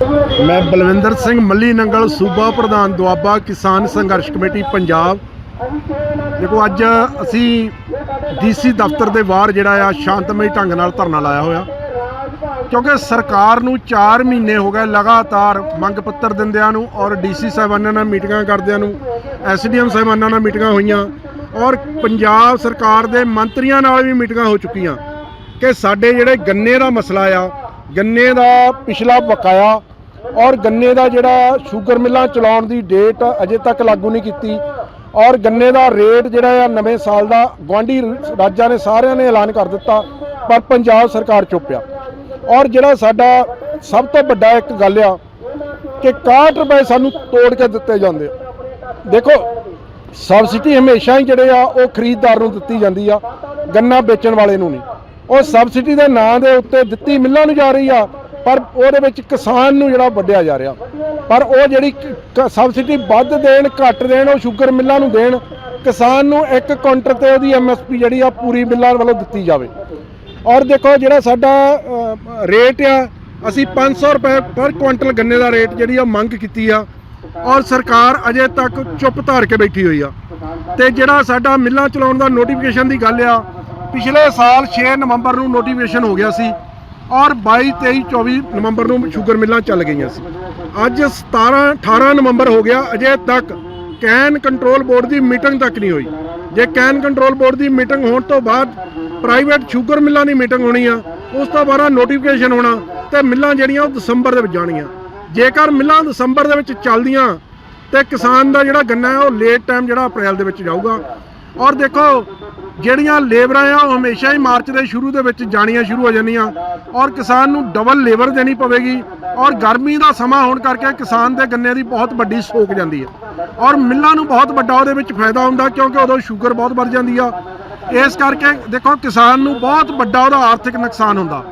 ਮੈਂ ਬਲਵਿੰਦਰ ਸਿੰਘ ਮੱਲੀ ਨੰਗਲ, ਸੂਬਾ ਪ੍ਰਧਾਨ ਦੁਆਬਾ ਕਿਸਾਨ ਸੰਘਰਸ਼ ਕਮੇਟੀ, ਪੰਜਾਬ। ਦੇਖੋ, ਅੱਜ ਅਸੀਂ ਡੀਸੀ ਦਫ਼ਤਰ ਦੇ ਬਾਹਰ ਜਿਹੜਾ ਆ, ਸ਼ਾਂਤਮਈ ਢੰਗ ਨਾਲ ਧਰਨਾ ਲਾਇਆ ਹੋਇਆ। ਕਿਉਂਕਿ ਸਰਕਾਰ ਨੂੰ 4 ਮਹੀਨੇ ਹੋ ਗਏ ਲਗਾਤਾਰ ਮੰਗ ਪੱਤਰ ਦਿੰਦਿਆਂ ਨੂੰ ਔਰ ਡੀਸੀ ਸਾਹਿਬਾਨਾਂ ਨਾਲ ਮੀਟਿੰਗਾਂ ਕਰਦਿਆਂ ਨੂੰ ਐਸਡੀਐਮ ਸਾਹਿਬਾਨਾਂ ਨਾਲ ਮੀਟਿੰਗਾਂ ਹੋਈਆਂ ਔਰ ਪੰਜਾਬ ਸਰਕਾਰ ਦੇ ਮੰਤਰੀਆਂ ਨਾਲ ਵੀ ਮੀਟਿੰਗਾਂ ਹੋ ਚੁੱਕੀਆਂ ਕਿ ਸਾਡੇ ਜਿਹੜੇ ਗੰਨੇ ਦਾ ਮਸਲਾ ਆ, ਗੰਨੇ ਦਾ ਪਿਛਲਾ ਬਕਾਇਆ ਔਰ ਗੰਨੇ ਦਾ ਜਿਹੜਾ ਸ਼ੂਗਰ ਮਿੱਲਾਂ ਚਲਾਉਣ ਦੀ ਡੇਟ ਅਜੇ ਤੱਕ ਲਾਗੂ ਨਹੀਂ ਕੀਤੀ। ਔਰ ਗੰਨੇ ਦਾ ਰੇਟ ਜਿਹੜਾ ਆ ਨਵੇਂ ਸਾਲ ਦਾ ਗਵਾਂਢੀ ਰਾਜਾਂ ਨੇ ਸਾਰਿਆਂ ਨੇ ਐਲਾਨ ਕਰ ਦਿੱਤਾ, ਪਰ ਪੰਜਾਬ ਸਰਕਾਰ ਚੁੱਪ ਆ। ਔਰ ਜਿਹੜਾ ਸਾਡਾ ਸਭ ਤੋਂ ਵੱਡਾ ਇੱਕ ਗੱਲ ਆ ਕਿ 61 ਰੁਪਏ ਸਾਨੂੰ ਤੋੜ ਕੇ ਦਿੱਤੇ ਜਾਂਦੇ ਆ। ਦੇਖੋ, ਸਬਸਿਡੀ ਹਮੇਸ਼ਾ ਹੀ ਜਿਹੜੇ ਆ ਉਹ ਖਰੀਦਦਾਰ ਨੂੰ ਦਿੱਤੀ ਜਾਂਦੀ ਆ, ਗੰਨਾ ਵੇਚਣ ਵਾਲੇ ਨੂੰ ਨਹੀਂ। ਉਹ ਸਬਸਿਡੀ ਦੇ ਨਾਂ ਦੇ ਉੱਤੇ ਦਿੱਤੀ ਮਿੱਲਾਂ ਨੂੰ ਜਾ ਰਹੀ ਆ ਪਰ ਉਹਦੇ ਵਿੱਚ ਕਿਸਾਨ ਨੂੰ ਜਿਹੜਾ ਵੱਢਿਆ ਜਾ ਰਿਹਾ। ਪਰ ਉਹ ਜਿਹੜੀ ਸਬਸਿਡੀ ਵੱਧ ਦੇਣ, ਘੱਟ ਦੇਣ, ਉਹ ਸ਼ੂਗਰ ਮਿੱਲਾਂ ਨੂੰ ਦੇਣ, ਕਿਸਾਨ ਨੂੰ ਇੱਕ ਕੁਇੰਟਲ ਤੇ ਉਹਦੀ ਐਮਐਸਪੀ ਜਿਹੜੀ ਆ ਪੂਰੀ ਮਿੱਲਾਂ ਵੱਲੋਂ ਦਿੱਤੀ ਜਾਵੇ। ਔਰ ਦੇਖੋ ਜਿਹੜਾ ਸਾਡਾ ਰੇਟ ਆ, ਅਸੀਂ 500 ਰੁਪਏ ਪਰ ਕੁਇੰਟਲ ਗੰਨੇ ਦਾ ਰੇਟ ਜਿਹੜੀ ਆ ਮੰਗ ਕੀਤੀ ਆ। ਔਰ ਸਰਕਾਰ ਅਜੇ ਤੱਕ ਚੁੱਪ ਧਾਰ ਕੇ ਬੈਠੀ ਹੋਈ ਆ। ਤੇ ਜਿਹੜਾ ਸਾਡਾ ਮਿੱਲਾਂ ਚਲਾਉਣ ਦਾ ਨੋਟੀਫਿਕੇਸ਼ਨ ਦੀ ਗੱਲ ਆ, ਪਿਛਲੇ ਸਾਲ 6 ਨਵੰਬਰ ਨੂੰ ਨੋਟੀਫਿਕੇਸ਼ਨ ਹੋ ਗਿਆ ਸੀ। ਔਰ 22 23 24 ਨਵੰਬਰ ਨੂੰ ਸ਼ੂਗਰ ਮਿੱਲਾਂ ਚੱਲ ਗਈਆਂ ਸੀ। ਅੱਜ 17 18 ਨਵੰਬਰ ਹੋ ਗਿਆ, ਅਜੇ ਤੱਕ ਕੈਨ ਕੰਟਰੋਲ ਬੋਰਡ ਦੀ ਮੀਟਿੰਗ ਤੱਕ ਨਹੀਂ ਹੋਈ। ਜੇ ਕੈਨ ਕੰਟਰੋਲ ਬੋਰਡ ਦੀ ਮੀਟਿੰਗ ਹੋਣ ਤੋਂ ਬਾਅਦ ਪ੍ਰਾਈਵੇਟ ਸ਼ੂਗਰ ਮਿੱਲਾਂ ਦੀ ਮੀਟਿੰਗ ਹੋਣੀ ਆ, ਉਸ ਤੋਂ ਬਾਅਦ ਨੋਟੀਫਿਕੇਸ਼ਨ ਹੋਣਾ ਤੇ ਮਿੱਲਾਂ ਜਿਹੜੀਆਂ ਉਹ ਦਸੰਬਰ ਦੇ ਵਿੱਚ ਜਾਣੀਆਂ। ਜੇਕਰ ਮਿੱਲਾਂ ਦਸੰਬਰ ਦੇ ਵਿੱਚ ਚੱਲਦੀਆਂ ਤੇ ਕਿਸਾਨ ਦਾ ਜਿਹੜਾ ਗੰਨਾ ਹੈ ਉਹ ਲੇਟ ਟਾਈਮ ਜਿਹੜਾ ਅਪ੍ਰੈਲ ਦੇ ਵਿੱਚ ਜਾਊਗਾ ਔਰ ਦੇਖੋ, ਜਿਹੜੀਆਂ ਲੇਬਰਾਂ ਆ, ਉਹ ਹਮੇਸ਼ਾ ਹੀ ਮਾਰਚ ਦੇ ਸ਼ੁਰੂ ਦੇ ਵਿੱਚ ਜਾਣੀਆਂ ਸ਼ੁਰੂ ਹੋ ਜਾਂਦੀਆਂ। ਔਰ ਕਿਸਾਨ ਨੂੰ ਡਬਲ ਲੇਬਰ ਦੇਣੀ ਪਵੇਗੀ। ਔਰ ਗਰਮੀ ਦਾ ਸਮਾਂ ਹੋਣ ਕਰਕੇ ਕਿਸਾਨ ਦੇ ਗੰਨੇ ਦੀ ਬਹੁਤ ਵੱਡੀ ਸੋਕ ਜਾਂਦੀ ਹੈ। ਔਰ ਮਿੱਲਾਂ ਨੂੰ ਬਹੁਤ ਵੱਡਾ ਉਹਦੇ ਵਿੱਚ ਫਾਇਦਾ ਹੁੰਦਾ, ਕਿਉਂਕਿ ਉਦੋਂ ਸ਼ੂਗਰ ਬਹੁਤ ਵੱਧ ਜਾਂਦੀ ਆ। ਇਸ ਕਰਕੇ ਦੇਖੋ, ਕਿਸਾਨ ਨੂੰ ਬਹੁਤ ਵੱਡਾ ਉਹਦਾ ਆਰਥਿਕ ਨੁਕਸਾਨ ਹੁੰਦਾ।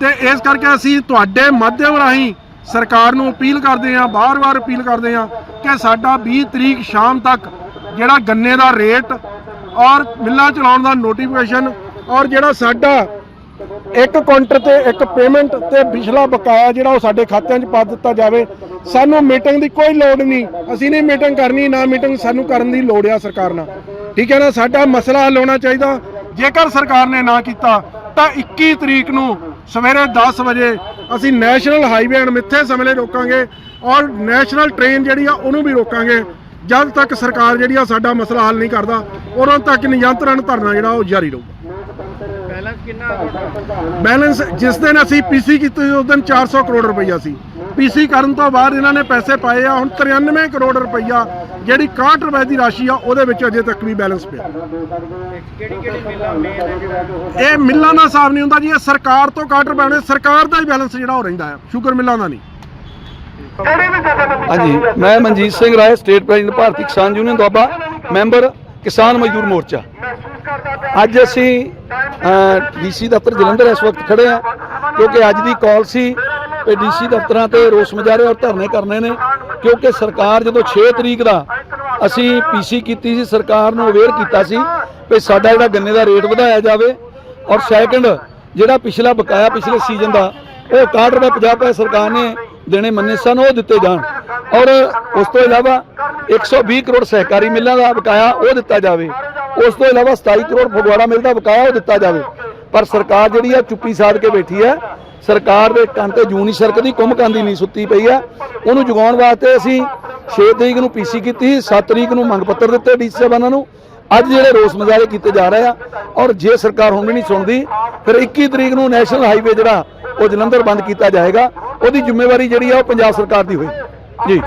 ਤੇ ਇਸ ਕਰਕੇ ਅਸੀਂ ਤੁਹਾਡੇ ਮਾਧਿਅਮ ਰਾਹੀਂ ਸਰਕਾਰ ਨੂੰ ਅਪੀਲ ਕਰਦੇ ਹਾਂ, ਬਾਰ-ਬਾਰ ਅਪੀਲ ਕਰਦੇ ਹਾਂ ਕਿ ਸਾਡਾ 20 ਤਰੀਕ ਸ਼ਾਮ ਤੱਕ ਜਿਹੜਾ ਗੰਨੇ ਦਾ ਰੇਟ ਔਰ ਮਿੱਲਾਂ ਚਲਾਉਣ ਦਾ ਨੋਟੀਫਿਕੇਸ਼ਨ ਔਰ ਜਿਹੜਾ ਸਾਡਾ ਇੱਕ ਕਾਊਂਟਰ ਤੇ ਇੱਕ ਪੇਮੈਂਟ ਤੇ ਪਿਛਲਾ ਬਕਾਇਆ ਜਿਹੜਾ ਉਹ ਸਾਡੇ ਖਾਤਿਆਂ 'ਚ ਪਾ ਦਿੱਤਾ ਜਾਵੇ, ਸਾਨੂੰ ਮੀਟਿੰਗ ਦੀ ਕੋਈ ਲੋੜ ਨਹੀਂ। ਅਸੀਂ ਨਹੀਂ ਮੀਟਿੰਗ ਕਰਨੀ, ਨਾ ਮੀਟਿੰਗ ਸਾਨੂੰ ਕਰਨ ਦੀ ਲੋੜ ਆ ਸਰਕਾਰ ਨਾਲ। ਠੀਕ ਹੈ ਨਾ? ਸਾਡਾ ਮਸਲਾ ਹੱਲ ਹੋਣਾ ਚਾਹੀਦਾ। ਜੇਕਰ ਸਰਕਾਰ ਨੇ ਨਾ ਕੀਤਾ, ਤਾਂ 21 ਤਰੀਕ ਨੂੰ ਸਵੇਰੇ 10 ਵਜੇ ਅਸੀਂ ਨੈਸ਼ਨਲ ਹਾਈਵੇ ਅਣਮਿੱਥੇ ਸਮੇਂ ਲਈ ਰੋਕਾਂਗੇ ਔਰ ਨੈਸ਼ਨਲ ਟ੍ਰੇਨ ਜਿਹੜੀ ਆ, ਉਹਨੂੰ ਵੀ ਰੋਕਾਂਗੇ। ਜਦ ਤੱਕ ਸਰਕਾਰ ਜਿਹੜੀ ਆ ਸਾਡਾ ਮਸਲਾ ਹੱਲ ਨਹੀਂ ਕਰਦਾ ਉਦੋਂ ਤੱਕ ਨਿਯੰਤਰਣ ਧਰਨਾ ਜਿਹੜਾ ਉਹ ਜਾਰੀ ਰਹੂਗਾ ਬੈਲੈਂਸ ਕਿੰਨਾ ਤੁਹਾਡਾ? ਬੈਲੈਂਸ ਜਿਸ ਦਿਨ ਅਸੀਂ ਪੀਸੀ ਕੀਤੀ ਉਸ ਦਿਨ 400 ਕਰੋੜ ਰੁਪਈਆ ਸੀ। ਪੀਸੀ ਕਰਨ ਤੋਂ ਬਾਅਦ ਇਹਨਾਂ ਨੇ ਪੈਸੇ ਪਾਏ ਆ ਹੁਣ 93 ਕਰੋੜ ਰੁਪਈਆ ਜਿਹੜੀ 61 ਰੁਪਏ ਦੀ ਰਾਸ਼ੀ ਆ ਉਹਦੇ ਵਿੱਚ ਅਜੇ ਤੱਕ ਵੀ ਬੈਲੈਂਸ ਪਿਆ। ਇਹ ਮਿੱਲਾਂ ਦਾ ਹਿਸਾਬ ਨਹੀਂ ਹੁੰਦਾ ਜੀ ਇਹ ਸਰਕਾਰ ਤੋਂ 61 ਰੁਪਏ ਨੇ ਸਰਕਾਰ ਦਾ ਹੀ ਬੈਲੈਂਸ ਜਿਹੜਾ ਉਹ ਰਹਿੰਦਾ ਹੈ ਸ਼ੂਗਰ ਮਿੱਲਾਂ ਦਾ ਨਹੀਂ। ਹਾਂਜੀ, ਮੈਂ Manjit Singh Rai state president Bharti Kisan union Doaba, member ਕਿਸਾਨ ਮਜ਼ਦੂਰ ਮੋਰਚਾ। ਅੱਜ ਅਸੀਂ ਡੀਸੀ ਦਫ਼ਤਰ ਜਲੰਧਰ ਇਸ ਵਕਤ ਖੜੇ ਆ ਕਿਉਂਕਿ ਅੱਜ ਦੀ ਕਾਲ ਸੀ ਕਿ ਡੀਸੀ ਦਫ਼ਤਰਾਂ ਤੇ ਰੋਸ ਮੁਜ਼ਾਹਰੇ ਔਰ ਧਰਨੇ ਕਰਨੇ ਨੇ, ਕਿਉਂਕਿ ਸਰਕਾਰ ਜਦੋਂ 6 ਤਰੀਕ ਦਾ ਅਸੀਂ ਪੀਸੀ ਕੀਤੀ ਸੀ, ਸਰਕਾਰ ਨੂੰ ਅਵੇਅਰ ਕੀਤਾ ਸੀ ਕਿ ਸਾਡਾ ਜਿਹੜਾ ਗੰਨੇ ਦਾ ਰੇਟ ਵਧਾਇਆ ਜਾਵੇ ਔਰ ਸੈਕੰਡ ਜਿਹੜਾ ਪਿਛਲਾ ਬਕਾਇਆ ਪਿਛਲੇ ਸੀਜ਼ਨ ਦਾ, ਉਹ 61 ਰੁਪਏ 50 ਪੈਸੇ ਸਰਕਾਰ ਨੇ ਦੇਣੇ ਮੰਨੇ ਸਨ, ਉਹ ਦਿੱਤੇ ਜਾਣ। ਔਰ ਉਸ ਤੋਂ ਇਲਾਵਾ 120 ਕਰੋੜ ਸਹਿਕਾਰੀ ਮਿੱਲਾਂ ਦਾ ਬਕਾਇਆ ਉਹ ਦਿੱਤਾ ਜਾਵੇ। ਉਸ ਤੋਂ ਇਲਾਵਾ 27 ਕਰੋੜ ਫਗਵਾੜਾ ਮਿਲ ਦਾ ਬਕਾਇਆ ਉਹ ਦਿੱਤਾ ਜਾਵੇ। ਪਰ ਸਰਕਾਰ ਜਿਹੜੀ ਆ, ਚੁੱਪੀ ਸਾਧ ਕੇ ਬੈਠੀ ਹੈ ਸਰਕਾਰ ਦੇ ਕੰਨ ਤੇ ਜੂੰ ਨਹੀਂ ਸਰਕਦੀ ਕੁੰਭ ਨਹੀਂ ਸੁੱਤੀ ਪਈ ਆ। ਉਹਨੂੰ ਜਗਾਉਣ ਵਾਸਤੇ ਅਸੀਂ 6 ਤਰੀਕ ਨੂੰ ਪੀਸੀ ਕੀਤੀ 7 ਤਰੀਕ ਨੂੰ ਮੰਗ ਪੱਤਰ ਦਿੱਤੇ ਡੀਸੀ ਸਾਹਿਬਾਨਾਂ ਨੂੰ। ਅੱਜ ਜਿਹੜੇ ਰੋਸ ਮੁਜ਼ਾਹਰੇ ਕੀਤੇ ਜਾ ਰਹੇ ਆ, ਔਰ ਜੇ ਸਰਕਾਰ ਹੁਣ ਵੀ ਨਹੀਂ ਸੁਣਦੀ, ਫਿਰ 21 ਤਰੀਕ ਨੂੰ ਨੈਸ਼ਨਲ ਹਾਈਵੇ ਜਿਹੜਾ, ਉਹ ਜਲੰਧਰ ਬੰਦ ਕੀਤਾ ਜਾਏਗਾ। ਉਹਦੀ ਜ਼ਿੰਮੇਵਾਰੀ ਜਿਹੜੀ ਆ ਉਹ ਪੰਜਾਬ ਸਰਕਾਰ ਦੀ ਹੋਈ। ਜੀ।